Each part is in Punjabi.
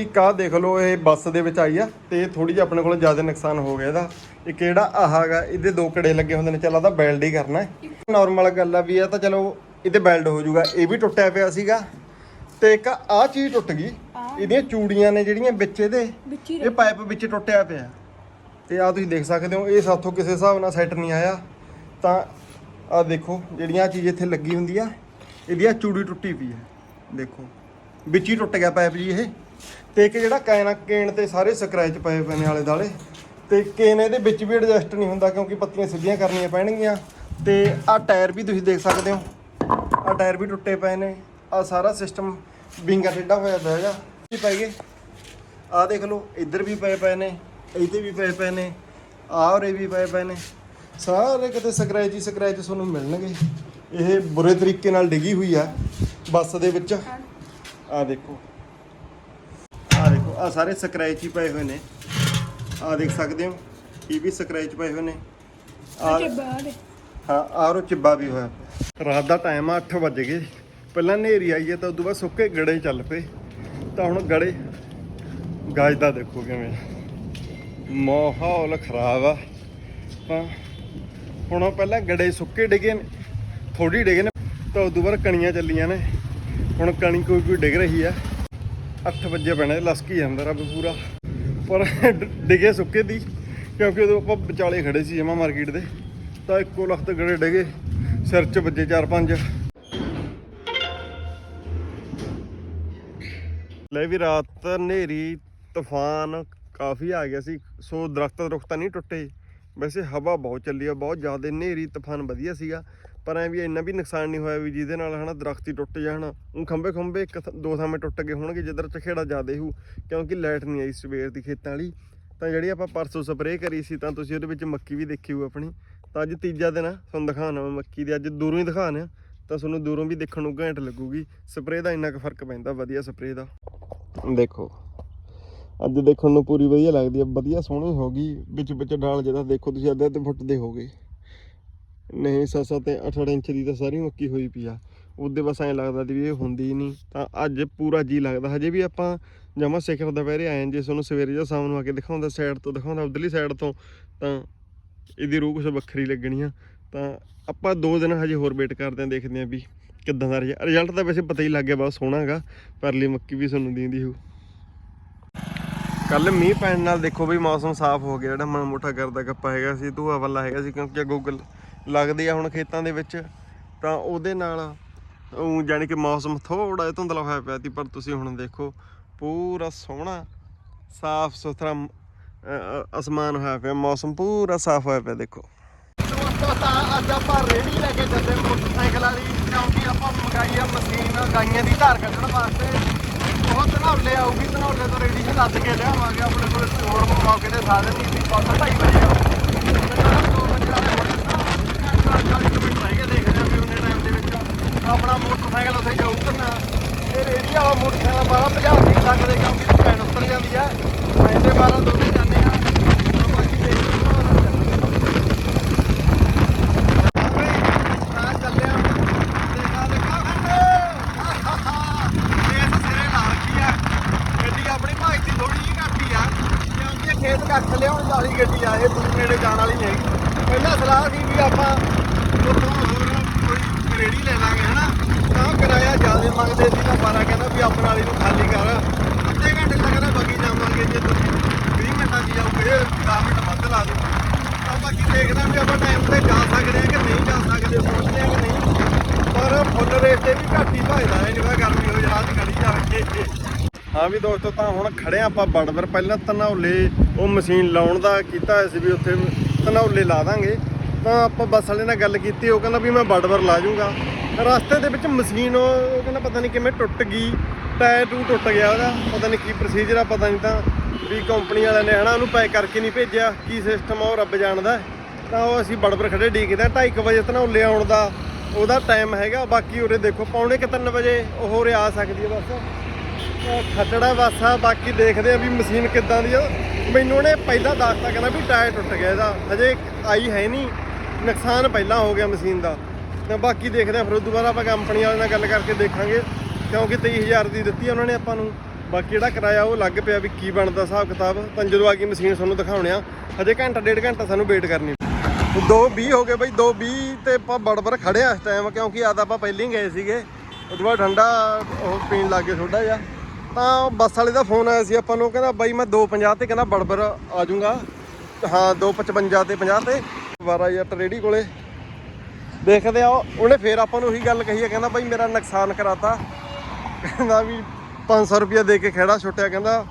ਇੱਕ ਆਹ ਦੇਖ ਲਓ ਇਹ ਬੱਸ ਦੇ ਵਿੱਚ ਆਈ ਆ ਤੇ ਥੋੜੀ ਜਿਹੀ ਆਪਣੇ ਕੋਲ ਜ਼ਿਆਦਾ ਨੁਕਸਾਨ ਹੋ ਗਿਆ ਇਹਦਾ। ਇਹ ਕਿਹੜਾ ਆਹ ਹੈਗਾ? ਇਹਦੇ ਦੋ ਕੜੇ ਲੱਗੇ ਹੁੰਦੇ ਨੇ। ਚੱਲ ਆਦਾ ਬੈਲਡ ਹੀ ਕਰਨਾ ਹੈ। ਨਾਰਮਲ ਗੱਲ ਆ ਵੀ ਇਹ ਤਾਂ ਚਲੋ ਇਹਦੇ ਬੈਲਡ ਹੋ ਜਾਊਗਾ। ਇਹ ਵੀ ਟੁੱਟਿਆ ਪਿਆ ਸੀਗਾ ਤੇ ਇੱਕ ਆਹ ਚੀਜ਼ ਟੁੱਟ ਗਈ। ਇਹਦੀਆਂ ਚੂੜੀਆਂ ਨੇ ਜਿਹੜੀਆਂ ਵਿੱਚ ਇਹਦੇ ਇਹ ਪਾਈਪ ਵਿੱਚ ਟੁੱਟਿਆ ਪਿਆ। ਤੇ ਆ ਤੁਸੀਂ ਦੇਖ ਸਕਦੇ ਹੋ ਇਹ ਸਾਥੋਂ ਕਿਸੇ ਹਿਸਾਬ ਨਾਲ ਸੈੱਟ ਨਹੀਂ ਆਇਆ। ਤਾਂ ਆ ਦੇਖੋ ਜਿਹੜੀਆਂ ਚੀਜ਼ ਇੱਥੇ ਲੱਗੀ ਹੁੰਦੀ ਆ ਇਹਦੀ ਆ ਚੂੜੀ ਟੁੱਟੀ ਪਈ ਹੈ ਦੇਖੋ ਵਿੱਚ ਹੀ ਟੁੱਟ ਗਿਆ ਪਾਈਪ ਜੀ ਇਹ। ਤੇ ਇੱਕ ਜਿਹੜਾ ਕੈਨ ਕੇਨ ਤੇ ਸਾਰੇ ਸਕ੍ਰੈਚ ਪਏ ਪਏ ਨੇ ਆਲੇ ਦਾਲੇ ਤੇ ਕੇਨ ਇਹਦੇ ਵਿੱਚ ਵੀ ਐਡਜਸਟ ਨਹੀਂ ਹੁੰਦਾ ਕਿਉਂਕਿ ਪੱਤੀਆਂ ਸਿੱਧੀਆਂ ਕਰਨੀਆਂ ਪੈਣਗੀਆਂ ਤੇ ਆ ਟਾਇਰ ਵੀ ਤੁਸੀਂ ਦੇਖ ਸਕਦੇ ਹੋ। ਆ ਟਾਇਰ ਵੀ ਟੁੱਟੇ ਪਏ ਨੇ। ਆ ਸਾਰਾ ਸਿਸਟਮ ਵਿੰਗਾ ਟੇਢਾ ਹੋਇਆ ਪਿਆ ਹੈਗਾ। ਕੀ ਪੈ ਗਏ ਆ ਦੇਖ ਲਓ, ਇੱਧਰ ਵੀ ਪਏ ਪਏ ਨੇ, ਇੱਥੇ ਵੀ ਪਏ ਪਏ ਨੇ, ਆਹ ਉਰੇ ਵੀ ਪਏ ਪਏ ਨੇ। ਸਾਰੇ ਕਿਤੇ ਸਕ੍ਰੈਚ ਹੀ ਸਕ੍ਰੈਚ ਤੁਹਾਨੂੰ ਮਿਲਣਗੇ। ਇਹ ਬੁਰੇ ਤਰੀਕੇ ਨਾਲ ਡਿੱਗੀ ਹੋਈ ਆ ਬੱਸ ਦੇ ਵਿੱਚ। ਆ ਦੇਖੋ। ਆ ਦੇਖੋ ਆ ਸਾਰੇ ਸਕ੍ਰੈਚ ਹੀ ਪਏ ਹੋਏ ਨੇ। ਆ ਦੇਖ ਸਕਦੇ ਹੋ ਇਹ ਵੀ ਸਕ੍ਰੈਚ ਪਏ ਹੋਏ ਨੇ। ਆ ਹਾਂ ਆਰ ਚਿੱਬਾ ਵੀ ਹੋਇਆ। ਰਾਤ ਦਾ ਟਾਈਮ ਆ 8 ਵਜ ਗਏ। ਪਹਿਲਾਂ ਹਨੇਰੀ ਆਈ ਹੈ ਤਾਂ ਉਦੋਂ ਬਾਅਦ ਸੁੱਕੇ ਗੜੇ ਚੱਲ ਪਏ। ਤਾਂ ਹੁਣ ਗੜੇ ਗਾਜ ਦਾ ਦੇਖੋ ਕਿਵੇਂ। ਮਾਹੌਲ ਖਰਾਬ ਆ। ਤਾਂ ਹੁਣ ਪਹਿਲਾਂ ਗੜੇ ਸੁੱਕੇ ਡਿਗੇ ਨੇ ਥੋੜੀ ਡਿਗੇ ਨੇ ਤਾਂ ਉਦੋਂ ਬਾਅਦ ਕਣੀਆਂ ਚੱਲੀਆਂ ਨੇ। ਹੁਣ ਕਣੀ ਕੋਈ ਕੋਈ ਡਿਗ ਰਹੀ ਆ। 8 ਵਜੇ ਪੈਣਾ ਲਸਕੀ ਜਾਂਦਾ ਰੱਬ ਪੂਰਾ। ਪਰ ਡਿਗੇ ਸੁੱਕੇ ਦੀ, ਕਿਉਂਕਿ ਉਦੋਂ ਆਪਾਂ ਵਿਚਾਲੇ ਖੜੇ ਸੀ ਜਮਾ ਮਾਰਕੀਟ ਦੇ, ਤਾਂ ਇੱਕੋ ਲਖਤ ਗੜੇ ਡਿਗੇ, ਸਿਰ 'ਚ ਵੱਜੇ ਚਾਰ ਪੰਜ। ਲੈ ਵੀ ਰਾਤ ਹਨੇਰੀ, ਤੂਫਾਨ ਕਾਫੀ ਆ ਗਿਆ ਸੀ, ਸੋ ਦਰਖਤ ਦਰਖਤਾਂ ਨਹੀਂ ਟੁੱਟੇ। ਵੈਸੇ ਹਵਾ ਬਹੁਤ ਚੱਲੀ ਆ, ਬਹੁਤ ਜ਼ਿਆਦਾ ਹਨੇਰੀ, ਤੂਫਾਨ ਵਧੀਆ ਸੀਗਾ। ਪਰ ਐ ਵੀ ਇੰਨਾ ਵੀ ਨੁਕਸਾਨ ਨਹੀਂ ਹੋਇਆ ਵੀ ਜਿਹਦੇ ਨਾਲ ਹਨਾ ਦਰਖਤ ਹੀ ਟੁੱਟ ਜਾਣ। ਉਹ ਖੰਭੇ ਖੰਭੇ ਇੱਕ ਦੋ ਥਾਵੇਂ ਟੁੱਟ ਗਏ ਹੋਣਗੇ, ਜਿੱਧਰ ਚਖੇੜਾ ਜ਼ਿਆਦਾ ਹੋਊ, ਕਿਉਂਕਿ ਲਾਈਟ ਨਹੀਂ ਆਈ ਸਵੇਰ ਦੀ ਖੇਤਾਂ ਵਾਲੀ। ਤਾਂ ਜਿਹੜੀ ਆਪਾਂ ਪਰਸੋਂ ਸਪਰੇਅ ਕਰੀ ਸੀ, ਤਾਂ ਤੁਸੀਂ ਉਹਦੇ ਵਿੱਚ ਮੱਕੀ ਵੀ ਦੇਖੀ ਹੋਊ ਆਪਣੀ। ਤਾਂ ਅੱਜ ਤੀਜਾ ਦਿਨ ਆ, ਤੁਹਾਨੂੰ ਦਿਖਾਉਣਾ ਮੈਂ ਮੱਕੀ ਦੀ। ਅੱਜ ਦੂਰੋਂ ਹੀ ਦਿਖਾਣਾ ਤਾਂ ਤੁਹਾਨੂੰ ਦੂਰੋਂ ਵੀ ਦੇਖਣ ਨੂੰ ਘੈਂਟ ਲੱਗੂਗੀ। ਸਪਰੇਅ ਦਾ ਇੰਨਾ ਕੁ ਫ਼ਰਕ ਪੈਂਦਾ, ਵਧੀਆ ਸਪਰੇਅ ਦਾ। ਦੇਖੋ, ਅੱਜ ਦੇਖਣ ਨੂੰ ਪੂਰੀ ਵਧੀਆ ਲੱਗਦੀ ਹੈ ਵਧੀਆ ਸੋਹਣੀ ਹੋ ਗਈ। ਵਿੱਚ ਵਿੱਚ ਡਾਲ ਜਿਹਦਾ ਦੇਖੋ, ਤੁਸੀਂ ਅੱਧੇ ਅੱਧੇ ਫੁੱਟ ਦੇ ਹੋ ਗਏ ਨਹੀਂ, ਸੱਤ ਸੱਤ ਤੇ 8 ਇੰਚ ਦੀ ਤਾਂ ਸਾਰੀ ਮੱਕੀ ਹੋਈ ਪਈ ਆ। ਉਹਦੇ ਬਸ ਐਂ ਲੱਗਦਾ ਸੀ ਵੀ ਇਹ ਹੁੰਦੀ ਹੀ ਨਹੀਂ ਤਾਂ ਅੱਜ ਪੂਰਾ ਜੀ ਲੱਗਦਾ। ਹਜੇ ਵੀ ਆਪਾਂ ਜਮਾ ਸਿਖਰ ਦੁਪਹਿਰੇ ਆਏ ਹਾਂ ਜੇ ਤੁਹਾਨੂੰ ਸਵੇਰੇ ਜਾਂ ਸ਼ਾਮ ਨੂੰ ਆ ਕੇ ਦਿਖਾਉਂਦਾ ਸਾਈਡ ਤੋਂ, ਦਿਖਾਉਂਦਾ ਉਧਰਲੀ ਸਾਈਡ ਤੋਂ, ਤਾਂ ਇਹਦੀ ਰੂਹ ਕੁਛ ਵੱਖਰੀ ਲੱਗਣੀ ਆ। ਤਾਂ ਆਪਾਂ ਦੋ ਦਿਨ ਹਜੇ ਹੋਰ ਵੇਟ ਕਰਦੇ ਆਂ, ਦੇਖਦੇ ਆਂ ਵੀ ਕਿੱਦਾਂ ਦਾ ਰਿਜ਼ਲਟ ਤਾਂ ਵੈਸੇ ਪਤਾ ਹੀ ਲੱਗ ਗਿਆ, ਬਹੁਤ ਸੋਹਣਾ ਹੈਗਾ ਪਰਲੀ ਮੱਕੀ ਵੀ ਤੁਹਾਨੂੰ ਦੀਂਦੀ ਹੋ ਕੱਲ ਮੀਂਹ ਪੈਣ ਨਾਲ ਦੇਖੋ ਵੀ ਮੌਸਮ ਸਾਫ਼ ਹੋ ਗਿਆ। ਜਿਹੜਾ ਮਨ ਮੋਟਾ ਕਰਦਾ ਗੱਪਾ ਹੈਗਾ ਸੀ, ਧੂਆ ਵੱਲਾ ਹੈਗਾ ਸੀ, ਕਿਉਂਕਿ ਗੂਗਲ ਲੱਗਦੇ ਆ ਹੁਣ ਖੇਤਾਂ ਦੇ ਵਿੱਚ, ਤਾਂ ਉਹਦੇ ਨਾਲ ਉਹ ਜਾਨੀ ਕਿ ਮੌਸਮ ਥੋੜਾ ਜਿਹਾ ਧੁੰਦਲਾ ਹੋਇਆ ਪਿਆ ਸੀ, ਪਰ ਤੁਸੀਂ ਹੁਣ ਦੇਖੋ, ਪੂਰਾ ਸੋਹਣਾ, ਸਾਫ਼ ਸੁਥਰਾ ਅਸਮਾਨ ਹੋਇਆ ਪਿਆ, ਮੌਸਮ ਪੂਰਾ ਸਾਫ਼ ਹੋਇਆ ਪਿਆ, ਦੇਖੋ। ਤਾਂ ਅੱਜ ਆਪਾਂ ਰੇੜੀ ਲੈ ਕੇ ਜਾਂਦੇ ਮੋਟਰਸਾਈਕਲ ਵਾਲੀ, ਕਿਉਂਕਿ ਆਪਾਂ ਮੰਗਾਈ ਆ ਮਸ਼ੀਨ ਗਾਈਆਂ ਦੀ ਧਾਰ ਕੱਢਣ ਵਾਸਤੇ। ਉਹ ਧਨੌਲੇ ਆਊਗੀ, ਧਨੌਲੇ ਤੋਂ ਰੇੜੀ 'ਚ ਲੱਦ ਕੇ ਲਿਆਵਾਂਗੇ, ਆਪਣੇ ਕੋਲ ਹੋਰ ਮੌਕੇ ਦੇ ਸਾਧਨ ਨਹੀਂ ਸੀ ਬਸ ਵਜੇ ਆਪਣਾ ਮੋਟਰਸਾਈਕਲ ਉੱਥੇ ਜਾਊ ਕਰਨਾ। ਇਹ ਰੇੜੀ ਵਾਲਾ ਮੋਟਰਸਾਈਕਲ ਬਾਹਲਾ ਭਜਾ ਨਹੀਂ ਸਕਦੇ ਕਿਉਂਕਿ ਭੈਣ ਉੱਤਰ ਜਾਂਦੀ ਆ। ਪੈਂਦੇ ਬਾਹਰ ਦੋਨੇ ਜਾਂਦੇ ਆ ਬਾਕੀ ਦੇਖੋ ਆ ਚੱਲਿਆ ਦੇਖਾ ਦੇਖਾ ਇਸ ਸਿਰੇ ਲਾ ਰੱਖੀ ਆ ਗੱਡੀ ਆਪਣੀ ਭਾਈ ਦੀ ਥੋੜੀ ਜਿਹੀ ਘੱਟੀ ਆ ਕਿਉਂਕਿ ਇਹ ਖੇਤ ਕੱਖ ਲਿਆਉਣ ਵਾਲੀ ਗੱਡੀ ਆ ਇਹ ਦੂਰ ਨੇੜੇ ਜਾਣ ਵਾਲੀ ਨਹੀਂ ਹੈਗੀ ਪਹਿਲਾਂ ਸਲਾਹ ਸੀ ਵੀ ਆਪਾਂ ਉੱਥੋਂ ਹੋਰ ਕੋਈ ਰੇੜੀ ਲੈ ਲਾਂਗੇ ਹਨਾ ਤਾਂ ਕਿਰਾਇਆ ਜ਼ਿਆਦਾ ਮੰਗਦੇ ਸੀ ਤਾਂ ਬਾਰਾ ਕਹਿੰਦਾ ਵੀ ਆਪਣ ਵਾਲੀ ਨੂੰ ਖਾਲੀ ਕਰ ਅੱਧੇ ਘੰਟੇ ਲੱਗਦਾ ਬਾਕੀ ਜਾਵਾਂਗੇ ਜੇ ਤੁਸੀਂ 20 ਮਿੰਟਾਂ 'ਚ ਜਾਓਗੇ 10 ਮਿੰਟ ਵੱਧ ਲਾ ਦਿਓ ਤਾਂ ਬਾਕੀ ਦੇਖਦਾ ਵੀ ਆਪਾਂ ਟਾਈਮ ਤੇ ਜਾ ਸਕਦੇ ਆ ਕਿ ਨਹੀਂ ਜਾ ਸਕਦੇ ਪਹੁੰਚਦੇ ਆ ਕਿ ਨਹੀਂ ਪਰ ਫੁੱਲ ਰੇਟ ਤੇ ਵੀ ਘੱਟ ਹੀ ਭਜਦਾ ਹੈ ਜਿਹੜਾ ਗਰਮੀ ਹੋ ਜਰਾ ਦੀ ਖੜੀ ਜਾਵੇ ਹਾਂ ਵੀ ਦੋਸਤੋ, ਤਾਂ ਹੁਣ ਖੜੇ ਆਂ ਆਪਾਂ ਬੜਵਰ। ਪਹਿਲਾਂ ਧਨੌਲੇ ਉਹ ਮਸ਼ੀਨ ਲਾਉਣ ਦਾ ਕੀਤਾ ਹੋਇਆ ਸੀ ਵੀ ਉੱਥੇ ਧਨੌਲੇ ਲਾ ਦਾਂਗੇ। ਤਾਂ ਆਪਾਂ ਬੱਸ ਵਾਲੇ ਨਾਲ ਗੱਲ ਕੀਤੀ, ਉਹ ਕਹਿੰਦਾ ਵੀ ਮੈਂ ਬੜਵਰ ਲਾ ਜਾਊਂਗਾ ਰਸਤੇ ਦੇ ਵਿੱਚ ਮਸ਼ੀਨ, ਉਹ ਕਹਿੰਦਾ ਪਤਾ ਨਹੀਂ ਕਿਵੇਂ ਟੁੱਟ ਗਈ, ਟਾਇਰ ਟੂ ਟੁੱਟ ਗਿਆ ਉਹਦਾ। ਪਤਾ ਨਹੀਂ ਕੀ ਪ੍ਰੋਸੀਜਰ ਆ, ਪਤਾ ਨਹੀਂ ਤਾਂ ਵੀ ਕੰਪਨੀ ਵਾਲਿਆਂ ਨੇ ਹਨਾ ਉਹਨੂੰ ਪੈਕ ਕਰਕੇ ਨਹੀਂ ਭੇਜਿਆ, ਕੀ ਸਿਸਟਮ ਆ, ਉਹ ਰੱਬ ਜਾਣਦਾ। ਤਾਂ ਉਹ ਅਸੀਂ ਬੜਬਰ ਖੜੇ ਡੀਕਦੇ 2:30 ਵਜੇ ਧਨੌਲੇ ਆਉਣ ਦਾ ਉਹਦਾ ਟਾਈਮ ਹੈਗਾ। ਬਾਕੀ ਉਰੇ ਦੇਖੋ, ਪੌਣੇ ਕਿ 3 ਵਜੇ ਉਹ ਉਰੇ ਆ ਸਕਦੀ ਹੈ ਬਸ। ਖੱਟੜਾ ਵਾਸਾ, ਬਾਕੀ ਦੇਖਦੇ ਆ ਵੀ ਮਸ਼ੀਨ ਕਿੱਦਾਂ ਦੀ ਆ। ਮੈਨੂੰ ਉਹਨੇ ਪਹਿਲਾਂ ਦੱਸਤਾ, ਕਹਿੰਦਾ ਵੀ ਟਾਇਰ ਟੁੱਟ ਗਿਆ ਇਹਦਾ। ਹਜੇ ਆਈ ਹੈ ਨਹੀਂ। ਨੁਕਸਾਨ ਪਹਿਲਾਂ ਹੋ ਗਿਆ ਮਸ਼ੀਨ ਦਾ। ਤੇ ਬਾਕੀ ਦੇਖਦੇ ਆ, ਫਿਰ ਉਹ ਬਾਅਦ ਆਪਾਂ ਕੰਪਨੀ ਵਾਲਿਆਂ ਨਾਲ ਗੱਲ ਕਰਕੇ ਦੇਖਾਂਗੇ, ਕਿਉਂਕਿ 23000 ਦੀ ਦਿੱਤੀ ਉਹਨਾਂ ਨੇ ਆਪਾਂ ਨੂੰ। ਬਾਕੀ ਜਿਹੜਾ ਕਿਰਾਇਆ ਉਹ ਲੱਗ ਪਿਆ ਵੀ ਕੀ ਬਣਦਾ ਹਿਸਾਬ ਕਿਤਾਬ। ਤਾਂ ਜਦੋਂ ਆ ਗਈ ਮਸ਼ੀਨ, ਤੁਹਾਨੂੰ ਦਿਖਾਉਣੇ ਆ। ਹਜੇ ਘੰਟਾ, ਡੇਢ ਘੰਟਾ ਸਾਨੂੰ ਵੇਟ ਕਰਨੀ 2:20 ਹੋ ਗਏ ਬਈ 2:20 ਤੇ ਆਪਾਂ ਬੜਬੜ ਖੜੇ ਆ ਇਸ ਟਾਈਮ ਕਿਉਂਕਿ ਆਦਾ ਆਪਾਂ ਪਹਿਲਾਂ ਹੀ ਗਏ ਸੀਗੇ। ਉਦੋਂ ਬਾਅਦ ਠੰਡਾ ਉਹ ਪੀਣ ਲੱਗ ਗਏ ਥੋੜਾ ਜਿਹਾ। ਤਾਂ ਬੱਸ ਵਾਲੇ ਦਾ ਫੋਨ ਆਇਆ ਸੀ ਆਪਾਂ ਨੂੰ, ਕਹਿੰਦਾ ਬਾਈ ਮੈਂ 2:50 ਤੇ ਕਹਿੰਦਾ ਬੜਬਰ ਆ ਜਾਊਂਗਾ। ਹਾਂ 2:55 ਤੇ 50 ਤੇ। 12 ਜੱਟ ਰੇੜੀ ਕੋਲੇ। ਦੇਖਦੇ ਆ ਉਹਨੇ ਫੇਰ ਆਪਾਂ ਨੂੰ ਉਹੀ ਗੱਲ ਕਹੀ ਹੈ ਕਹਿੰਦਾ ਬਾਈ ਮੇਰਾ ਨੁਕਸਾਨ ਕਰਾਤਾ। ਕਹਿੰਦਾ ਵੀ 500 ਰੁਪਇਆ ਦੇ ਕੇ ਖੇੜਾ ਛੁੱਟਿਆ ਕਹਿੰਦਾ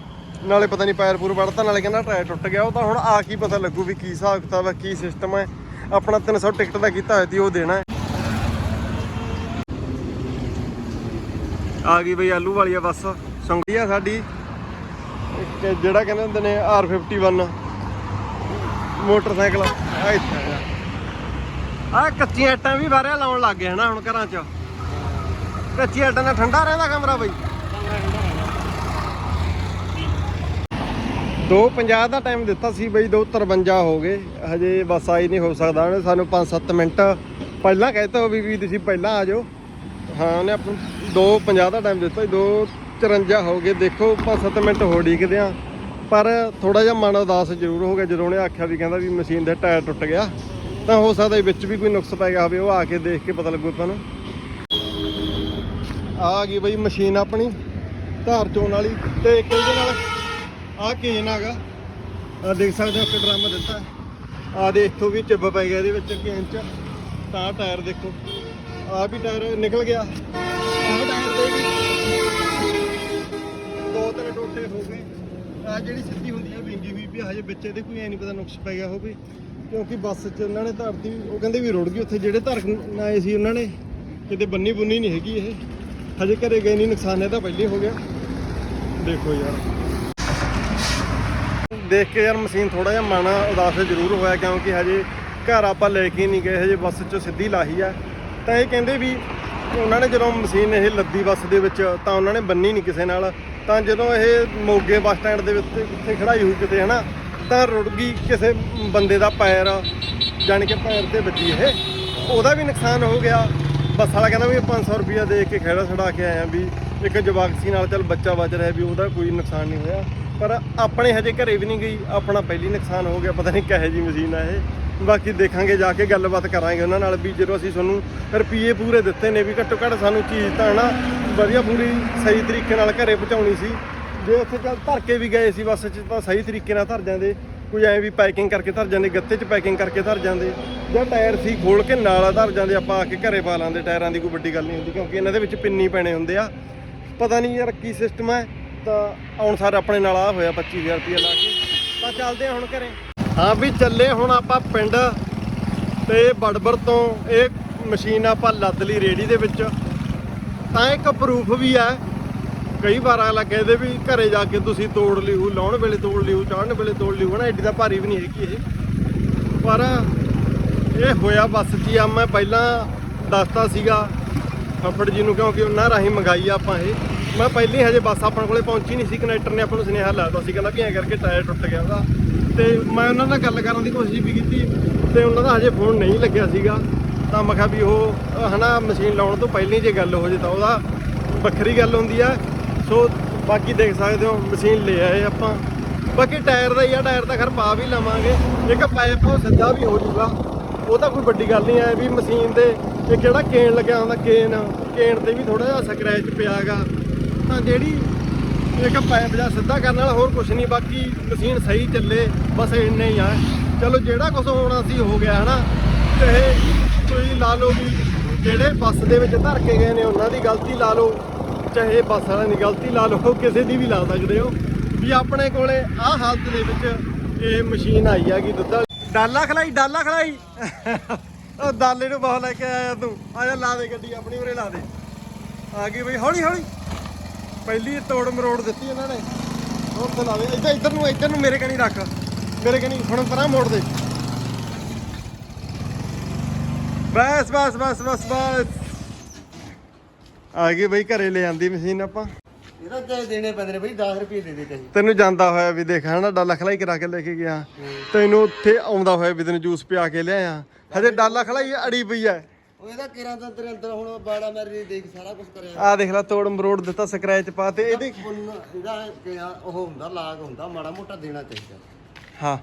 ਨਾਲੇ ਪਤਾ ਨਹੀਂ ਪੈਰ ਪੂਰ ਵੜਤਾ, ਨਾਲੇ ਕਹਿੰਦਾ ਟਾਇਰ ਟੁੱਟ ਗਿਆ। ਉਹ ਤਾਂ ਹੁਣ ਆ ਕੀ ਪਤਾ ਲੱਗੂ ਵੀ ਕੀ ਹਿਸਾਬ ਕਿਤਾਬ ਹੈ ਕੀ ਸਿਸਟਮ ਹੈ ਆਪਣਾ 300 ਟਿਕਟ ਦਾ ਕੀਤਾ ਹੋਇਆ ਸੀ, ਉਹ ਦੇਣਾ ਆ ਗਈ ਬਈ ਆਲੂ ਵਾਲੀ ਆ ਬੱਸ। ਸੰਗੀ ਸਾਡੀ। ਇੱਕ ਜਿਹੜਾ ਕਹਿੰਦੇ ਹੁੰਦੇ ਨੇ R51 ਮੋਟਰਸਾਈਕਲ। ਆ ਇੱਥੇ ਆ। ਕੱਚੀਆਂ ਇੱਟਾਂ ਵੀ ਬਾਹਰ ਲਾਉਣ ਲੱਗ ਗਏ ਹਨਾ ਹੁਣ ਘਰਾਂ 'ਚ। ਕੱਚੀਆਂ ਇੱਟਾਂ ਨਾਲ ਠੰਡਾ ਰਹਿੰਦਾ ਕਮਰਾ ਬਈ। 2:50 ਦਾ ਟਾਈਮ ਦਿੱਤਾ ਸੀ ਬਈ 2:53 ਹੋ ਗਏ। ਹਜੇ ਬੱਸ ਆਈ ਨਹੀਂ ਹੋ ਸਕਦਾ। ਉਹਨੇ ਸਾਨੂੰ 5-7 ਮਿੰਟ ਪਹਿਲਾਂ ਕਹਿਤਾ ਵੀ ਵੀ ਤੁਸੀਂ ਪਹਿਲਾਂ ਆ ਜਾਓ। ਹਾਂ, ਉਹਨੇ ਆਪਾਂ 2:50 ਦਾ ਟਾਈਮ ਦਿੱਤਾ ਸੀ 2:54 ਹੋ ਗਏ ਦੇਖੋ 5-7 ਮਿੰਟ ਹੋ ਡੀਕਦੇ ਆ ਪਰ ਥੋੜਾ ਜਿਹਾ ਮਨ ਉਦਾਸ ਜ਼ਰੂਰ ਹੋ ਗਿਆ ਜਦੋਂ ਉਹਨੇ ਆਖਿਆ ਵੀ ਕਹਿੰਦਾ ਵੀ ਮਸ਼ੀਨ ਦਾ ਟਾਇਰ ਟੁੱਟ ਗਿਆ ਤਾਂ ਹੋ ਸਕਦਾ ਵਿੱਚ ਵੀ ਕੋਈ ਨੁਕਸ ਪੈ ਗਿਆ ਹੋਵੇ ਉਹ ਆ ਕੇ ਦੇਖ ਕੇ ਪਤਾ ਲੱਗੂ ਤੁਹਾਨੂੰ ਆ ਗਈ ਬਈ ਮਸ਼ੀਨ ਆਪਣੀ ਧਾਰ ਚੋਣ ਵਾਲੀ ਤੇ ਇੱਕ ਇਹਦੇ ਨਾਲ ਆ ਕੇਨ ਹੈਗਾ ਆ ਦੇਖ ਸਕਦੇ ਹੋ ਕਿ ਡਰਮ ਦਿੱਤਾ ਆ ਦੇ ਇੱਥੋਂ ਵੀ ਚਿੱਬ ਪੈ ਗਿਆ ਇਹਦੇ ਵਿੱਚ ਕੇਨ ਚ ਤਾਂ ਆਹ ਟਾਇਰ ਦੇਖੋ ਆ ਵੀ ਟਾਇਰ ਨਿਕਲ ਗਿਆ ਆਹ ਟਾਇਰ ਤੇ ਵੀ ਦੋ ਤਿੰਨ ਟੋਟੇ ਹੋ ਗਏ ਆ ਜਿਹੜੀ ਸਿੱਧੀ ਹੁੰਦੀ ਆ ਵਿੰਗੀ ਹੋਈ ਵੀ ਆ, ਹਜੇ ਵਿੱਚ ਇਹਦੇ ਕੋਈ ਐ ਨਹੀਂ ਪਤਾ ਨੁਕਸ ਪੈ ਗਿਆ ਹੋਵੇ ਕਿਉਂਕਿ ਬੱਸ 'ਚ ਉਹਨਾਂ ਨੇ ਧਰਤੀ ਉਹ ਕਹਿੰਦੇ ਵੀ ਰੁੜ ਗਈ ਉੱਥੇ ਜਿਹੜੇ ਧਰਨ ਆਏ ਸੀ ਉਹਨਾਂ ਨੇ ਕਿਤੇ ਬੰਨੀ ਬੁੰਨੀ ਨਹੀਂ ਹੈਗੀ ਇਹ। ਹਜੇ ਘਰੇ ਗਏ ਨਹੀਂ ਨੁਕਸਾਨ ਇਹਦਾ ਪਹਿਲੇ ਹੋ ਗਿਆ। ਦੇਖੋ ਯਾਰ। ਦੇਖ ਕੇ ਯਾਰ ਮਸ਼ੀਨ ਥੋੜਾ ਜਿਹਾ ਮਨ ਉਦਾਸ ਜ਼ਰੂਰ ਹੋਇਆ ਕਿਉਂਕਿ ਹਜੇ ਘਰ ਆਪਾਂ ਲੈ ਕੇ ਨਹੀਂ ਗਏ ਹਜੇ ਬੱਸ 'ਚੋਂ ਸਿੱਧੀ ਲਾਹੀ ਆ। ਤਾਂ ਇਹ ਕਹਿੰਦੇ ਵੀ ਉਹਨਾਂ ਨੇ ਜਦੋਂ ਮਸ਼ੀਨ ਇਹ ਲੱਦੀ ਬੱਸ ਦੇ ਵਿੱਚ ਤਾਂ ਉਹਨਾਂ ਨੇ ਬੰਨੀ ਨਹੀਂ ਕਿਸੇ ਨਾਲ। ਤਾਂ ਜਦੋਂ ਇਹ ਮੋਗੇ ਬੱਸ ਸਟੈਂਡ ਦੇ ਵਿੱਚ ਉੱਥੇ ਖੜਾਈ ਹੋਈ ਕਿਤੇ, ਹਨਾ, ਤਾਂ ਰੁੜ ਗਈ ਕਿਸੇ ਬੰਦੇ ਦਾ ਪੈਰ, ਜਾਣ ਕੇ ਪੈਰ ਤੇ ਵੱਜੀ ਇਹ। ਉਹਦਾ ਵੀ ਨੁਕਸਾਨ ਹੋ ਗਿਆ। ਬੱਸ ਵਾਲਾ ਕਹਿੰਦਾ ਵੀ 500 ਰੁਪਇਆ ਦੇ ਕੇ ਖੇੜਾ ਛੜਾ ਕੇ ਆਇਆ ਵੀ ਇੱਕ ਜਵਾਕ ਸੀ ਨਾਲ ਚੱਲ ਬੱਚਾ ਬਚ ਰਿਹਾ ਵੀ ਉਹਦਾ ਕੋਈ ਨੁਕਸਾਨ ਨਹੀਂ ਹੋਇਆ। ਪਰ ਆਪਣੇ ਹਜੇ ਘਰੇ ਵੀ ਨਹੀਂ ਗਈ, ਆਪਣਾ ਪਹਿਲੀ ਨੁਕਸਾਨ ਹੋ ਗਿਆ, ਪਤਾ ਨਹੀਂ ਕਿਹੋ ਜੀ ਮਸ਼ੀਨ ਆ ਇਹ। ਬਾਕੀ ਦੇਖਾਂਗੇ, ਜਾ ਕੇ ਗੱਲਬਾਤ ਕਰਾਂਗੇ ਉਹਨਾਂ ਨਾਲ ਵੀ ਜਦੋਂ ਅਸੀਂ ਤੁਹਾਨੂੰ ਰੁਪਈਏ ਪੂਰੇ ਦਿੱਤੇ ਨੇ ਵੀ ਘੱਟੋ ਘੱਟ ਸਾਨੂੰ ਚੀਜ਼ ਤਾਂ ਹਨਾ ਵਧੀਆ ਪੂਰੀ ਸਹੀ ਤਰੀਕੇ ਨਾਲ ਘਰੇ ਪਹੁੰਚਾਉਣੀ ਸੀ। ਜੇ ਉੱਥੇ ਚੱਲ ਧਰ ਕੇ ਵੀ ਗਏ ਸੀ ਬੱਸ 'ਚ ਤਾਂ ਸਹੀ ਤਰੀਕੇ ਨਾਲ ਧਰ ਜਾਂਦੇ। ਕੋਈ ਐਂ ਵੀ ਪੈਕਿੰਗ ਕਰਕੇ ਧਰ ਜਾਂਦੇ, ਗੱਤੇ 'ਚ ਪੈਕਿੰਗ ਕਰਕੇ ਧਰ ਜਾਂਦੇ। ਜਾਂ ਟਾਇਰ ਸੀ ਖੋਲ ਕੇ ਨਾਲ ਧਰ ਜਾਂਦੇ, ਆਪਾਂ ਆ ਕੇ ਘਰੇ ਪਾ ਲਾਂਦੇ, ਟਾਇਰਾਂ ਦੀ ਕੋਈ ਵੱਡੀ ਗੱਲ ਨਹੀਂ ਹੁੰਦੀ ਕਿਉਂਕਿ ਇਹਨਾਂ ਦੇ ਵਿੱਚ ਪਿੰਨੀ ਪੈਣੇ ਹੁੰਦੇ ਆ। ਪਤਾ ਨਹੀਂ ਯਾਰ ਕੀ ਸਿਸਟਮ ਹੈ ਤਾਂ ਆਉਣ ਸਾਰ ਆਪਣੇ ਨਾਲ ਆ ਹੋਇਆ 25000 ਰੁਪਏ ਲਾ ਕੇ। ਤਾਂ ਚੱਲਦੇ ਆ ਹੁਣ ਘਰੇ। ਹਾਂ ਵੀ ਚੱਲੇ ਹੁਣ ਆਪਾਂ ਪਿੰਡ ਤੇ ਬੜਬੜ ਤੋਂ ਇਹ ਮਸ਼ੀਨ ਆਪਾਂ ਲੱਦ ਲਈ ਰੇੜੀ ਦੇ ਵਿੱਚ। ਤਾਂ ਇੱਕ ਪ੍ਰੂਫ ਵੀ ਹੈ। ਕਈ ਵਾਰ ਆ ਲੱਗੇ ਦੇ ਵੀ ਘਰੇ ਜਾ ਕੇ ਤੁਸੀਂ ਤੋੜ ਲਿਓ, ਲਾਉਣ ਵੇਲੇ ਤੋੜ ਲਿਓ ਚਾੜਨ ਵੇਲੇ ਤੋੜ ਲਿਓ ਨਾ ਐਡੀ ਤਾਂ ਭਾਰੀ ਵੀ ਨਹੀਂ ਹੈਗੀ ਇਹ। ਪਰ ਇਹ ਹੋਇਆ ਬੱਸ 'ਚ ਹੀ ਆ ਮੈਂ ਪਹਿਲਾਂ ਦੱਸਤਾ ਸੀਗਾ ਫੱਫੜ ਜੀ ਨੂੰ, ਕਿਉਂਕਿ ਉਹਨਾਂ ਰਾਹੀਂ ਮੰਗਾਈ ਆ ਆਪਾਂ ਇਹ। ਮੈਂ ਪਹਿਲੀ ਹਜੇ ਬੱਸ ਆਪਣੇ ਕੋਲੇ ਪਹੁੰਚੀ ਨਹੀਂ ਸੀ, ਕਨੈਕਟਰ ਨੇ ਆਪਾਂ ਨੂੰ ਸੁਨੇਹਾ ਲਾਤਾ ਸੀ, ਕਹਿੰਦਾ ਵੀ ਐਂ ਕਰਕੇ ਟਾਇਰ ਟੁੱਟ ਗਿਆ ਉਹਦਾ। ਤੇ ਮੈਂ ਉਹਨਾਂ ਨਾਲ ਗੱਲ ਕਰਨ ਦੀ ਕੋਸ਼ਿਸ਼ ਵੀ ਕੀਤੀ ਤੇ ਉਹਨਾਂ ਦਾ ਹਜੇ ਫੋਨ ਨਹੀਂ ਲੱਗਿਆ ਸੀਗਾ। ਤਾਂ ਮੈਂ ਕਿਹਾ ਵੀ ਉਹ ਅਹ, ਹਨਾ ਮਸ਼ੀਨ ਲਾਉਣ ਤੋਂ ਪਹਿਲਾਂ ਜੇ ਗੱਲ ਹੋ ਜੇ ਤਾਂ ਉਹਦਾ ਵੱਖਰੀ ਗੱਲ ਹੁੰਦੀ ਆ। ਸੋ ਬਾਕੀ ਦੇਖ ਸਕਦੇ ਹੋ ਮਸ਼ੀਨ ਲੈ ਆਏ ਆਪਾਂ। ਬਾਕੀ ਟਾਇਰ ਦਾ ਹੀ ਆ ਟਾਇਰ ਤਾਂ ਖਰ ਪਾ ਵੀ ਲਵਾਂਗੇ। ਇੱਕ ਪਾਈਪ ਉਹ ਸਿੱਧਾ ਵੀ ਹੋ ਜਾਊਗਾ। ਉਹ ਤਾਂ ਕੋਈ ਵੱਡੀ ਗੱਲ ਨਹੀਂ ਐ ਵੀ ਮਸ਼ੀਨ ਦੇ ਇਹ ਕਿਹੜਾ ਕੇਨ ਲੱਗਿਆ ਹੁੰਦਾ ਕੇਨ ਕੇਨ ਤੇ ਵੀ ਥੋੜਾ ਜਿਹਾ ਸਕ੍ਰੈਚ ਪਿਆਗਾ ਤਾਂ ਜਿਹੜੀ ਇੱਕ ਪਾਈਪ ਜਾਂ ਸਿੱਧਾ ਕਰਨ ਵਾਲਾ ਹੋਰ ਕੁਝ ਨਹੀਂ ਬਾਕੀ ਮਸ਼ੀਨ ਸਹੀ ਚੱਲੇ ਬਸ ਇੰਨਾ ਹੀ ਆ। ਚਲੋ ਜਿਹੜਾ ਕੁਝ ਹੋਣਾ ਸੀ ਹੋ ਗਿਆ ਹਨਾ? ਤੇ ਕੋਈ ਲਾ ਲਓ ਵੀ ਜਿਹੜੇ ਬੱਸ ਦੇ ਵਿੱਚ ਧਰ ਕੇ ਗਏ ਨੇ ਉਹਨਾਂ ਦੀ ਗਲਤੀ ਲਾ ਲਓ ਚਾਹੇ ਬੱਸ ਵਾਲਿਆਂ ਦੀ ਗਲਤੀ ਲਾ ਲਓ ਕਿਸੇ ਦੀ ਵੀ ਲਾ ਸਕਦੇ ਹੋ। ਵੀ ਆਪਣੇ ਕੋਲੇ ਆਹ ਹਾਲਤ ਦੇ ਵਿੱਚ ਇਹ ਮਸ਼ੀਨ ਆਈ ਹੈਗੀ ਦੁੱਧ ਵਾਲੀ। ਡਾਲਾ ਖਲਾਈ ਡਾਲਾ ਖਲਾਈ। ਉਹ ਦਾਲੇ ਨੂੰ ਬਹੁਤ ਲੈ ਕੇ ਆਇਆ ਤੂੰ। ਆ ਜਾ ਲਾ ਦੇ ਗੱਡੀ ਆਪਣੀ ਉਰੇ ਲਾ ਦੇ। ਆ ਗਈ ਬਈ ਹੌਲੀ ਹੌਲੀ। ਪਹਿਲੀ ਤੋੜ ਮਰੋੜ ਦਿੱਤੀ ਇਹਨਾਂ ਨੇ। ਹੋਰ ਤੇ ਲਾ ਦੇ ਇੱਧਰ ਇੱਧਰ ਨੂੰ ਇੱਧਰ ਨੂੰ ਮੇਰੇ ਕਣੀ ਰੱਖ। ਮੇਰੇ ਕਣੀ ਹੁਣ ਪਰਾਂ ਮੋੜ ਦੇ। ਬਸ ਬਸ ਬਸ ਬਸ ਬਸ। ਆ ਗਈ ਬਈ ਘਰੇ ਲੈ ਆਂਦੀ ਮਸ਼ੀਨ ਆਪਾਂ। ਇਹਦਾ ਚਾਹੇ ਦੇਣੇ ਪੈਂਦੇ ਨੇ ਬਈ? 10 ਰੁਪਏ ਦੇ ਦੇ ਚਾਹੇ ਤੈਨੂੰ ਜਾਂਦਾ ਹੋਇਆ ਵੀ ਦੇਖ ਹਨਾ ਡਾਲਾ ਖਲਾਈ ਕਰਾ ਕੇ ਲੈ ਕੇ ਗਿਆ। ਤੈਨੂੰ ਉੱਥੇ ਆਉਂਦਾ ਹੋਇਆ ਵੀ ਤੈਨੂੰ ਜੂਸ ਪਿਆ ਕੇ ਲਿਆਇਆ। ਹਜੇ ਡਾਲਾ ਖਲਾਈ ਅੜੀ ਪਈ ਐ। ਉਹ ਇਹਦਾ ਕਿਰਾਂ ਦਾ ਅੰਦਰ ਅੰਦਰ ਹੁਣ ਬਾੜਾ ਮੈਰੀ ਦੇਖ ਸਾਰਾ ਕੁਝ ਕਰਿਆ। ਆ ਦੇਖ ਲੈ ਤੋੜ ਮਰੋੜ ਦਿੱਤਾ ਸਕ੍ਰੈਚ ਪਾ ਤੇ ਇਹਦੇ ਪੁੰਨ ਇਹਦਾ ਕਿਰਾਂ ਉਹ ਹੁੰਦਾ ਲਾਗ ਹੁੰਦਾ ਮਾੜਾ ਮੋਟਾ ਦੇਣਾ ਚਾਹੀਦਾ। ਹਾਂ।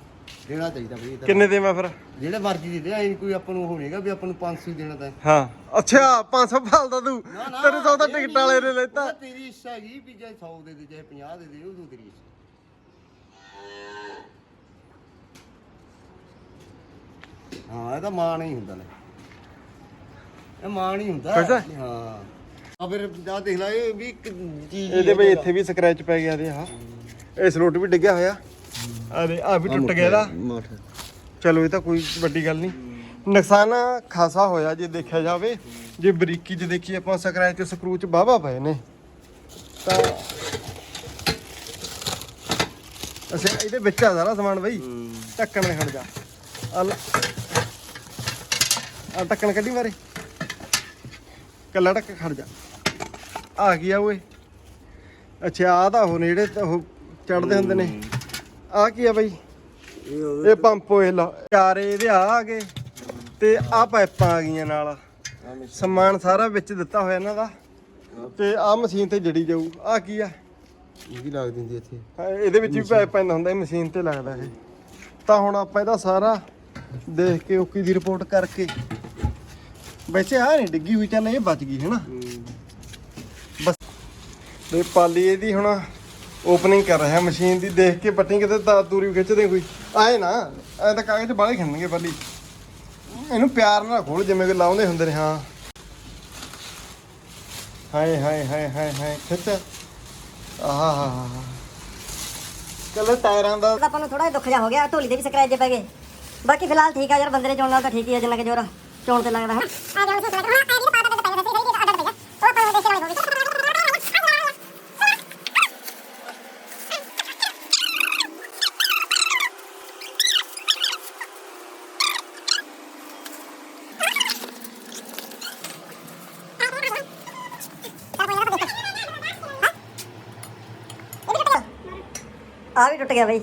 ਦੇਣਾ ਚਾਹੀਦਾ ਬਈ ਕਿੰਨੇ ਦੇਵਾਂ ਫਿਰ? ਜਿਹੜੇ ਮਰਜ਼ੀ ਦੇ ਦੇ ਐਂ ਕੋਈ ਆਪਾਂ ਨੂੰ ਹੋਣੇਗਾ ਵੀ ਆਪਾਂ ਨੂੰ 500 ਹੀ ਦੇਣਾ ਤਾਂ। ਹਾਂ। ਅੱਛਾ 500 ਭਾਲਦਾ ਤੂੰ। ਤੇਰੇ ਸੌ ਦਾ ਟਿਕਟ ਵਾਲੇ ਨੇ ਲੈਤਾ। ਉਹ ਤਾਂ ਤੇਰੀ ਇੱਛਾ ਹੈਗੀ ਵੀ ਜੇ 100 ਦੇ ਦੇ ਚਾਹੇ 50 ਦੇ ਦੇ ਉਹ ਤੂੰ ਤੇਰੀ ਇੱਛਾ। ਹਾਂ ਇਹ ਤਾਂ ਮਾਣ ਹੀ ਹੁੰਦਾ ਲੈ। ਇਹ ਮਾਣ ਹੀ ਹੁੰਦਾ। ਅੱਛਾ। ਹਾਂ। ਆ ਫਿਰ ਜਾ ਦੇਖ ਲੈ ਇਹ ਵੀ ਇੱਕ ਚੀਜ਼ ਹੀ ਇਹਦੇ ਹੈ ਬਈ ਜਿਹੜਾ- ਇੱਥੇ ਵੀ ਸਕ੍ਰੈਚ ਪੈ ਗਿਆ ਦੇ ਆ ਇਹ ਸਲੋਟ ਵੀ ਡਿੱਗਿਆ ਹੋਇਆ। ਆ ਦੇ ਆ ਵੀ ਟੁੱਟ ਗਿਆ ਇਹਦਾ। ਮੁੱਠ ਚਲੋ ਇਹ ਤਾਂ ਕੋਈ ਵੱਡੀ ਗੱਲ ਨਹੀਂ। ਨੁਕਸਾਨ ਖਾਸਾ ਹੋਇਆ ਜੇ ਦੇਖਿਆ ਜਾਵੇ। ਜੇ ਬਰੀਕੀ 'ਚ ਦੇਖੀ ਆਪਾਂ ਸਕ੍ਰੈਚ ਸਕਰੂ 'ਚ ਵਾਹਵਾ ਪਏ ਨੇ। ਤਾਂ ਅੱਛਾ ਇਹਦੇ ਵਿੱਚ ਆ ਸਾਰਾ ਸਮਾਨ ਬਈ। ਢੱਕਣ ਨੇ ਖੜ ਜਾ ਆ ਢੱਕਣ ਕੱਢੀ ਮਾਰੇ। ਕੱਲਾ ਢੱਕ ਖੜ ਜਾ। ਆ ਗਿਆ ਓਏ? ਅੱਛਾ ਆ ਤਾਂ ਉਹ ਨੇ ਜਿਹੜੇ ਤਾਂ ਉਹ ਚੜਦੇ ਹੁੰਦੇ ਨੇ। ਆ ਕੀ ਆ ਬਈ? ਇਹ ਪੰਪ ਓਇਲ ਚਾਰੇ ਇਹਦੇ ਆ ਆ ਗਏ ਤੇ ਆ ਪਾਈਪਾਂ ਆ ਗਈਆਂ ਨਾਲ। ਸਮਾਨ ਸਾਰਾ ਵਿੱਚ ਦਿੱਤਾ ਹੋਇਆ ਇਹਨਾਂ ਦਾ ਤੇ ਆ ਮਸ਼ੀਨ ਤੇ ਜੜੀ ਜਾਊ। ਆ ਕੀ ਆ? ਇਹ ਵੀ ਲੱਗ ਦਿੰਦੀ ਇੱਥੇ। ਹਾਂ, ਇਹਦੇ ਵਿੱਚ ਵੀ ਪਾਈਪ ਪੈਂਦਾ ਹੁੰਦਾ ਇਹ ਮਸ਼ੀਨ ਤੇ ਲੱਗਦਾ ਇਹ। ਤਾਂ ਹੁਣ ਆਪਾਂ ਇਹਦਾ ਸਾਰਾ ਦੇਖ ਕੇ ਓਕੀ ਦੀ ਰਿਪੋਰਟ ਕਰਕੇ ਵੈਸੇ ਆ ਨਹੀਂ ਡਿੱਗੀ ਹੋਈ ਚੱਲ ਇਹ ਬਚ ਗਈ ਹੈ ਨਾ? ਬਸ। ਤੇ ਪਾਲੀ ਇਹਦੀ ਹੁਣ ਓਪਨਿੰਗ ਕਰ ਰਿਹਾ ਮਸ਼ੀਨ ਦੀ ਦੇਖ ਕੇ ਪੱਟੀ ਕਿਤੇ ਤਾਂ ਤੂਰੀ ਖਿੱਚਦੇ ਕੋਈ। ਆਏ ਨਾ ਐ ਤਾਂ ਕਾਗਜ਼ ਬਾਹਲੇ ਖਿੰਡਣਗੇ ਪਾਲੀ ਇਹਨੂੰ ਪਿਆਰ ਨਾਲ ਖੋਲ ਜਿਵੇਂ ਕਿ ਲਾਉਂਦੇ ਹੁੰਦੇ ਨੇ ਹਾਂ। ਹਾਏ ਹਾਏ ਹਾਏ ਹਾਏ ਹਾਏ ਖਿੱਚ। ਆਹਾ ਕੱਲ ਟਾਇਰਾਂ ਦਾ ਆਪਾਂ ਨੂੰ ਥੋੜਾ ਜਿਹਾ ਦੁੱਖ ਜਾ ਹੋ ਗਿਆ ਢੋਲੀ ਦੇ ਵੀ ਸਕ੍ਰੈਚ ਜੇ ਪੈ ਗਏ। ਬਾਕੀ ਫਿਲਹਾਲ ਠੀਕ ਆ ਯਾਰ ਬੰਦੇ ਨੇ ਚੋਣ ਨਾਲ ਤਾਂ ਠੀਕ ਹੀ ਆ ਜਿੰਨਾ ਕਿ ਜੋਰ ਚੋਣ ਤੇ ਲੱਗਦਾ ਹੈ ਆ ਵੀ ਟੁੱਟ ਗਿਆ ਬਈ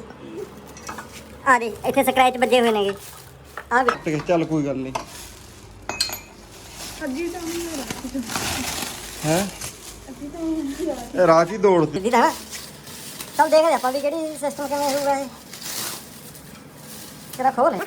ਆ ਦੇ ਇੱਥੇ ਸਕ੍ਰੈਚ ਵੱਜੇ ਹੋਏ ਨੇਗੇ ਆ ਵੀ ਤੇ ਚੱਲ ਕੋਈ ਗੱਲ ਨਹੀਂ ਹੈ? ਰਾਤ ਹੀ ਦੌੜਦੀ ਸਿੱਧੀ ਤਾਂ ਚੱਲ ਦੇਖਦੇ ਆਪਾਂ ਵੀ ਕਿਹੜੀ ਸਿਸਟਮ ਕਿਵੇਂ ਹੋਊਗਾ ਇਹ। ਤੇਰਾ ਖੋਲ।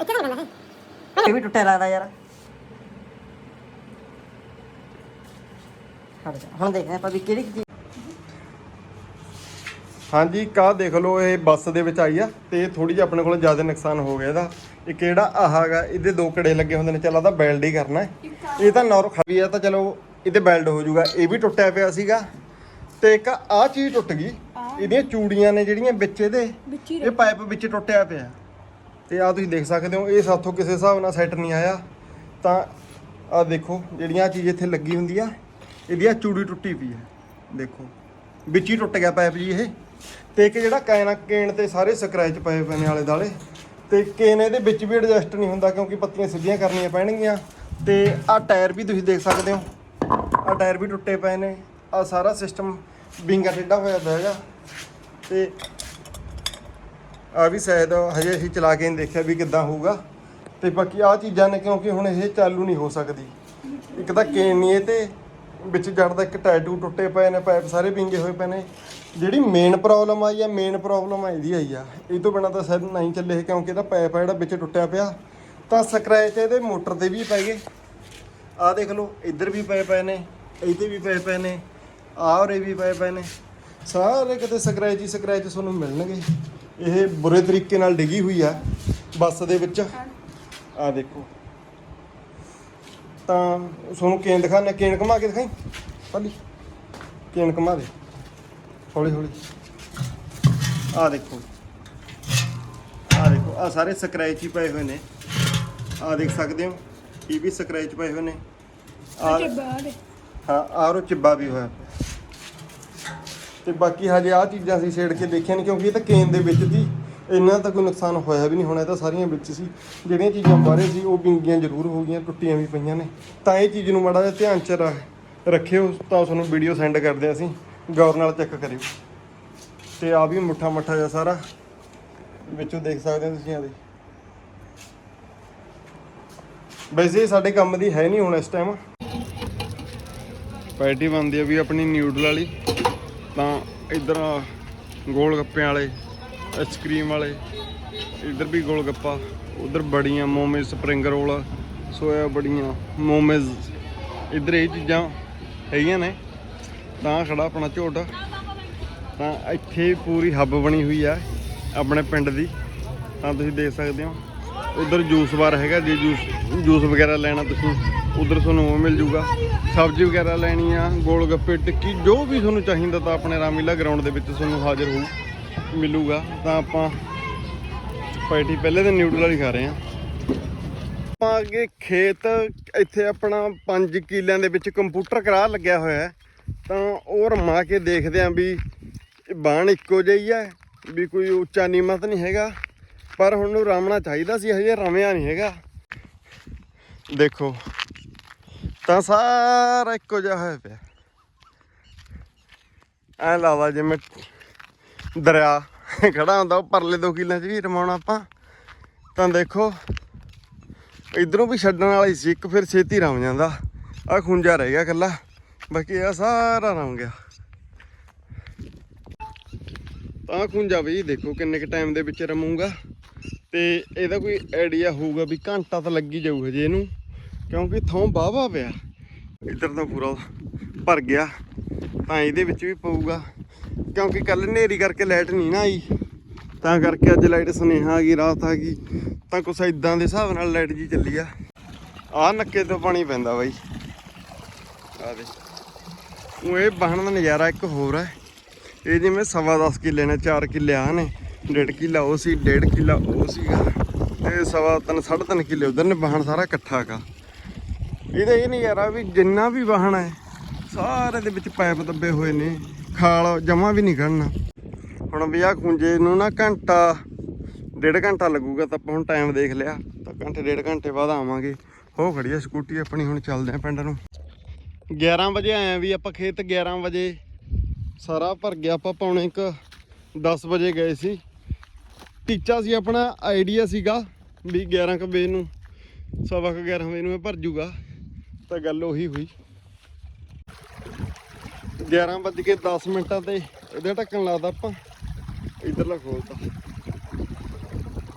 ਇਹ ਵੀ ਟੁੱਟਿਆ ਲੱਗਦਾ ਯਾਰ। ਹਟ ਜਾ, ਹੁਣ ਦੇਖਦੇ ਆਪਾਂ ਵੀ ਕਿਹੜੀ ਚੀਜ਼ ਹਾਂਜੀ ਕਾ ਦੇਖ ਲਓ ਇਹ ਬੱਸ ਦੇ ਵਿੱਚ ਆਈ ਆ ਤੇ ਥੋੜੀ ਜਿਹੀ ਆਪਣੇ ਕੋਲ ਜ਼ਿਆਦਾ ਨੁਕਸਾਨ ਹੋ ਗਿਆ ਇਹਦਾ। ਇਹ ਕਿਹੜਾ ਆਹਾਗਾ ਇਹਦੇ ਦੋ ਕੜੇ ਲੱਗੇ ਹੁੰਦੇ ਨੇ ਚੱਲ ਆਦਾ ਬੈਲਡ ਹੀ ਕਰਨਾ ਹੈ। ਇਹ ਤਾਂ ਨੌਰ ਖਾਵੀ ਆ ਤਾਂ ਚਲੋ ਇਹਦੇ ਬੈਲਡ ਹੋ ਜਾਊਗਾ। ਇਹ ਵੀ ਟੁੱਟਿਆ ਪਿਆ ਸੀਗਾ ਤੇ ਇੱਕ ਆ ਚੀਜ਼ ਟੁੱਟ ਗਈ। ਇਹਦੀਆਂ ਚੂੜੀਆਂ ਨੇ ਜਿਹੜੀਆਂ ਵਿੱਚ ਇਹਦੇ ਇਹ ਪਾਈਪ ਵਿੱਚ ਟੁੱਟਿਆ ਪਿਆ। ਤੇ ਆ ਤੁਸੀਂ ਦੇਖ ਸਕਦੇ ਹੋ, ਇਹ ਸਾਥੋਂ ਕਿਸੇ ਹਿਸਾਬ ਨਾਲ ਸੈੱਟ ਨਹੀਂ ਆਇਆ। ਤਾਂ ਆ ਦੇਖੋ, ਜਿਹੜੀਆਂ ਆਹ ਚੀਜ਼ ਇੱਥੇ ਲੱਗੀ ਹੁੰਦੀ ਆ, ਇਹਦੀ ਆ ਚੂੜੀ ਟੁੱਟੀ ਪਈ ਹੈ। ਦੇਖੋ, ਵਿੱਚ ਹੀ ਟੁੱਟ ਗਿਆ ਪਾਈਪ ਜੀ ਇਹ। ਤੇ ਇੱਕ ਜਿਹੜਾ ਕੈਨ ਕੇਨ ਤੇ ਸਾਰੇ ਸਕ੍ਰੈਚ ਪਏ ਪਏ ਨੇ ਆਲੇ ਦਾਲੇ ਤੇ ਕੇਨ ਇਹਦੇ ਵਿੱਚ ਵੀ ਐਡਜਸਟ ਨਹੀਂ ਹੁੰਦਾ ਕਿਉਂਕਿ ਪੱਤੀਆਂ ਸਿੱਧੀਆਂ ਕਰਨੀਆਂ ਪੈਣਗੀਆਂ। ਤੇ ਆ ਟਾਇਰ ਵੀ ਤੁਸੀਂ ਦੇਖ ਸਕਦੇ ਹੋ। ਆ ਟਾਇਰ ਵੀ ਟੁੱਟੇ ਪਏ ਨੇ। ਆ ਸਾਰਾ ਸਿਸਟਮ ਵਿੰਗਾ ਟੇਢਾ ਹੋਇਆ ਹੈਗਾ। ਤੇ ਆ ਵੀ ਸ਼ਾਇਦ ਹਜੇ ਅਸੀਂ ਚਲਾ ਕੇ ਨਹੀਂ ਦੇਖਿਆ ਵੀ ਕਿੱਦਾਂ ਹੋਊਗਾ। ਤੇ ਬਾਕੀ ਆ ਚੀਜ਼ਾਂ ਨੇ ਕਿਉਂਕਿ ਹੁਣ ਇਹ ਚਾਲੂ ਨਹੀਂ ਹੋ ਸਕਦੀ। ਇੱਕ ਤਾਂ ਕੇਨ ਨਹੀਂ ਇਹ ਤੇ, ਵਿੱਚ ਜੜਦਾ ਇੱਕ ਟੈਟੂ ਟੁੱਟੇ ਪਏ ਨੇ ਪਾਈਪ ਸਾਰੇ ਪਿੰਗੇ ਹੋਏ ਪਏ ਨੇ। ਜਿਹੜੀ ਮੇਨ ਪ੍ਰੋਬਲਮ ਆਈ ਆ ਮੇਨ ਪ੍ਰੋਬਲਮ ਆ ਇਹਦੀ ਆਈ ਆ। ਇਹ ਤੋਂ ਬਿਨਾ ਤਾਂ ਸਰ ਨਹੀਂ ਚੱਲੇ ਕਿਉਂਕਿ ਇਹਦਾ ਪਾਈਪ ਆ ਜਿਹੜਾ ਵਿੱਚ ਟੁੱਟਿਆ ਪਿਆ। ਤਾਂ ਸਕ੍ਰੈਚ ਇਹਦੇ ਮੋਟਰ ਤੇ ਵੀ ਪੈ ਗਏ। ਆਹ ਦੇਖ ਲਓ, ਇੱਧਰ ਵੀ ਪਏ ਪਏ ਨੇ, ਇੱਥੇ ਵੀ ਪਏ ਪਏ ਨੇ, ਆਹ ਉਰੇ ਵੀ ਪਏ ਪਏ ਨੇ। ਸਾਰੇ ਕਿਤੇ ਸਕ੍ਰੈਚ ਹੀ ਸਕ੍ਰੈਚ ਤੁਹਾਨੂੰ ਮਿਲਣਗੇ। ਇਹ ਬੁਰੇ ਤਰੀਕੇ ਨਾਲ ਡਿੱਗੀ ਹੋਈ ਆ ਬੱਸ ਦੇ ਵਿੱਚ। ਆਹ ਦੇਖੋ। ਤਾਂ ਤੁਹਾਨੂੰ ਕੇਨ ਦਿਖਾਣਾ ਕੇਨ ਘੁਮਾ ਕੇ ਦਿਖਾਈ? ਪੱਲੀ ਕੇਨ ਘੁਮਾ ਦੇ। ਹੌਲੀ ਹੌਲੀ। ਆਹ ਦੇਖੋ। ਆਹ ਦੇਖੋ। ਆਹ ਸਾਰੇ ਸਕ੍ਰੈਚ ਹੀ ਪਏ ਹੋਏ ਨੇ। ਆਹ ਦੇਖ ਸਕਦੇ ਹੋ। ਇਹ ਵੀ ਸਕ੍ਰੈਚ ਪਏ ਹੋਏ ਨੇ। ਆਹ ਹਾਂ ਉਹ ਚਿੱਬਾ ਵੀ ਹੋਇਆ। ਤੇ ਬਾਕੀ ਹਜੇ ਆਹ ਚੀਜ਼ਾਂ ਅਸੀਂ ਛੇੜ ਕੇ ਦੇਖੀਆਂ ਨਹੀਂ ਕਿਉਂਕਿ ਇਹ ਤਾਂ ਕੇਨ ਦੇ ਵਿੱਚ ਸੀ। ਇੰਨਾ ਤਾਂ ਕੋਈ ਨੁਕਸਾਨ ਹੋਇਆ ਵੀ ਨਹੀਂ ਹੋਣਾ, ਇਹ ਤਾਂ ਸਾਰੀਆਂ ਵਿੱਚ ਸੀ। ਜਿਹੜੀਆਂ ਚੀਜ਼ਾਂ ਬਾਹਰੇ ਸੀ, ਉਹ ਵਿੰਗੀਆਂ ਜ਼ਰੂਰ ਹੋ ਗਈਆਂ, ਟੁੱਟੀਆਂ ਵੀ ਪਈਆਂ ਨੇ। ਤਾਂ ਇਹ ਚੀਜ਼ ਨੂੰ ਮਾੜਾ ਜਿਹਾ ਧਿਆਨ ਚ ਰੱਖ- ਰੱਖਿਓ, ਤਾਂ ਤੁਹਾਨੂੰ ਵੀਡੀਓ ਸੈਂਡ ਕਰਦੇ ਹਾਂ ਅਸੀਂ। ਗੌਰ ਨਾਲ ਚੈੱਕ ਕਰਿਓ। ਤੇ ਆ ਵੀ ਮੁੱਠਾ ਮੱਠਾ ਜਿਹਾ ਸਾਰਾ, ਵਿੱਚੋਂ ਦੇਖ ਸਕਦੇ ਹੋ ਤੁਸੀਂ ਆਦੇ ਵੈਸੇ ਇਹ ਸਾਡੇ ਕੰਮ ਦੀ ਹੈ ਨਹੀਂ ਹੁਣ ਇਸ ਟਾਈਮ ਪੈਟੀ ਬਣਦੀ ਆ ਵੀ ਆਪਣੀ ਨਿਊਡਲ ਵਾਲੀ। ਤਾਂ ਇਧਰ ਗੋਲ ਗੱਪਿਆਂ ਵਾਲੇ ਆਈਸਕ੍ਰੀਮ ਵਾਲੇ, ਇਧਰ ਵੀ ਗੋਲ ਗੱਪਾ ਉਧਰ ਬੜੀਆਂ ਮੋਮੇ ਸਪਰਿੰਗ ਰੋਲ ਸੋਇਆ ਬੜੀਆਂ ਮੋਮੇਜ਼, ਇਧਰ ਇਹ ਚੀਜ਼ਾਂ ਹੈਗੀਆਂ ਨੇ, ਤਾਂ ਖੜਾ ਆਪਣਾ ਝੋਟ। ਤਾਂ ਇੱਥੇ ਪੂਰੀ ਹੱਬ ਬਣੀ ਹੋਈ ਆ ਆਪਣੇ ਪਿੰਡ ਦੀ, ਤਾਂ ਤੁਸੀਂ ਦੇਖ ਸਕਦੇ ਹੋ। ਉਧਰ ਜੂਸ ਬਾਰ ਹੈਗਾ, ਜੇ ਜੂਸ ਜੂਸ ਵਗੈਰਾ ਲੈਣਾ ਤੁਸੀਂ, ਉਧਰ ਤੁਹਾਨੂੰ ਉਹ ਮਿਲ ਜੂਗਾ। ਸਬਜ਼ੀ ਵਗੈਰਾ ਲੈਣੀ ਆ ਗੋਲ ਗੱਪੇ ਟਿੱਕੀ, ਜੋ ਵੀ ਤੁਹਾਨੂੰ ਚਾਹੀਦਾ ਤਾਂ ਆਪਣੇ ਰਾਮੀਲਾ ਗਰਾਊਂਡ ਦੇ ਵਿੱਚ ਤੁਹਾਨੂੰ ਹਾਜ਼ਰ ਹੋਊ ਮਿਲੂਗਾ। ਤਾਂ ਆਪਾਂ ਪਾਰਟੀ ਪਹਿਲੇ ਦਿਨ ਨਿਊਡਲ ਵਾਲੀ ਖਾ ਰਹੇ ਆ ਆਪਾਂ ਅੱਗੇ ਖੇਤ, ਇੱਥੇ ਆਪਣਾ 5 ਕਿਲਿਆਂ ਦੇ ਵਿੱਚ ਕੰਪਿਊਟਰ ਕਰਾ ਲੱਗਿਆ ਹੋਇਆ ਤਾਂ ਉਹ ਰਮਾ ਕੇ ਦੇਖਦੇ ਆਂ ਵੀ ਬਾਣ ਇੱਕੋ ਜਿਹੀ ਹੈ, ਵੀ ਕੋਈ ਉੱਚਾ ਨੀਵਾਂ ਤਾਂ ਨਹੀਂ ਹੈਗਾ। ਪਰ ਹੁਣ ਨੂੰ ਰਾਮਣਾ ਚਾਹੀਦਾ ਸੀ, ਹਜੇ ਰਮਿਆ ਨਹੀਂ ਹੈਗਾ। ਦੇਖੋ, ਤਾਂ ਸਾਰਾ ਇੱਕੋ ਜਿਹਾ ਹੋਇਆ ਪਿਆ। ਐ ਲਾਵਾ ਜਿਵੇਂ ਦਰਿਆ ਖੜਾ ਹੁੰਦਾ, ਉਹ ਪਰਲੇ ਦੋ ਕਿੱਲਿਆਂ 'ਚ ਵੀ ਰਮਾਉਣਾ ਆਪਾਂ। ਤਾਂ ਦੇਖੋ, ਇਧਰੋਂ ਵੀ ਛੱਡਣ ਵਾਲੀ ਸੀ, ਇੱਕ ਫਿਰ ਛੇਤੀ ਰਮ ਜਾਂਦਾ। ਆ ਖੁੰਝਾ ਰਹਿ ਗਿਆ ਇਕੱਲਾ, ਬਾਕੀ ਆ ਸਾਰਾ ਰਮ ਗਿਆ। ਤਾਂ ਖੁੰਝਾ ਵੀ ਦੇਖੋ ਕਿੰਨੇ ਕ ਟਾਈਮ ਦੇ ਵਿੱਚ ਰਮੂਗਾ, ਤੇ ਇਹਦਾ ਕੋਈ ਆਈਡੀਆ ਹੋਊਗਾ ਵੀ ਘੰਟਾ ਤਾਂ ਲੱਗੀ ਜਾਊਗਾ ਜੇ ਇਹਨੂੰ। ਕਿਉਂਕਿ ਥੋਂ ਬਾਵਾ ਪਿਆ। ਇੱਧਰ ਤਾਂ ਪੂਰਾ ਭਰ ਗਿਆ। ਤਾਂ ਇਹਦੇ ਵਿੱਚ ਵੀ ਪਊਗਾ। ਕਿਉਂਕਿ ਕੱਲ ਹਨੇਰੀ ਕਰਕੇ ਲਾਈਟ ਨਹੀਂ ਨਾ ਆਈ। ਤਾਂ ਕਰਕੇ ਅੱਜ ਲਾਈਟ ਸੁਨੇਹਾ ਆ ਗਈ, ਰਾਤ ਆ ਗਈ। ਤਾਂ ਕੁਛ ਇਦਾਂ ਦੇ ਹਿਸਾਬ ਨਾਲ ਲਾਈਟ ਜੀ ਚੱਲੀ ਆ। ਆ ਨੱਕੇ ਤੋਂ ਪਾਣੀ ਪੈਂਦਾ ਬਾਈ। ਆ ਦੇ ਉਹ ਇਹ ਬਹਣ ਦਾ ਨਜ਼ਾਰਾ ਇੱਕ ਹੋਰ ਹੈ ਇਹ ਜਿਵੇਂ ਸਵਾ 10 ਕਿੱਲੇ ਨੇ 4 ਕਿੱਲੇ ਆ ਨੇ। ਡੇਢ ਕਿੱਲਾ ਉਹ ਸੀ, ਡੇਢ ਕਿੱਲਾ ਉਹ ਸੀਗਾ। ਤੇ ਸਵਾ ਤਿੰਨ, ਸਾਢੇ ਤਿੰਨ ਕਿੱਲੇ ਉਧਰ ਨੇ ਵਾਹਣ ਸਾਰਾ ਇਕੱਠਾ ਕਾ ਇਹਦਾ ਇਹ ਨਜ਼ਾਰਾ ਵੀ ਜਿੰਨਾ ਵੀ ਵਾਹਣ ਹੈ ਸਾਰੇ ਦੇ ਵਿੱਚ ਪਾਈਪ ਦੱਬੇ ਹੋਏ ਨੇ, ਖਾਲ ਜਮਾ ਵੀ ਨਹੀਂ ਕੱਢਣਾ ਹੁਣ ਵੀ ਆ ਖੁੰਝੇ ਨੂੰ ਨਾ ਘੰਟਾ, ਡੇਢ ਘੰਟਾ ਲੱਗੂਗਾ ਤਾਂ ਆਪਾਂ ਹੁਣ ਟਾਈਮ ਦੇਖ ਲਿਆ। ਤਾਂ ਘੰਟੇ, ਡੇਢ ਘੰਟੇ ਬਾਅਦ ਆਵਾਂਗੇ। ਹੋ ਖੜੀ ਆ ਸਕੂਟੀ ਆਪਣੀ, ਹੁਣ ਚੱਲਦੇ ਆ ਪਿੰਡ ਨੂੰ। 11 ਵਜੇ ਆਏ ਆ ਵੀ ਆਪਾਂ ਖੇਤ 11 ਵਜੇ। ਸਾਰਾ ਭਰ ਗਿਆ, ਆਪਾਂ ਪੌਣੇ ਇੱਕ 10 ਵਜੇ ਗਏ ਸੀ। ਟੀਚਾ ਸੀ ਆਪਣਾ ਆਈਡੀਆ ਸੀਗਾ ਵੀ 11 ਕੁ ਵਜੇ ਨੂੰ, ਸਵਾ ਕੁ 11 ਵਜੇ ਨੂੰ ਇਹ ਭਰ ਜੂਗਾ। ਤਾਂ ਗੱਲ ਉਹੀ ਹੋਈ। 11 ਵੱਜ ਕੇ 10 ਮਿੰਟਾਂ ਤੇ ਇਹਦਾ ਢੱਕਣ ਲਾਦਾ ਆਪਾਂ। ਇਧਰਲਾ ਖੋਲਤਾ।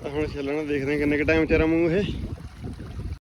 ਤਾਂ ਹੁਣ ਛੱਲਣਾ ਦੇਖਦੇ ਹਾਂ ਕਿੰਨੇ ਕ ਟਾਈਮ ਚ ਮੂੰਹ ਇਹ।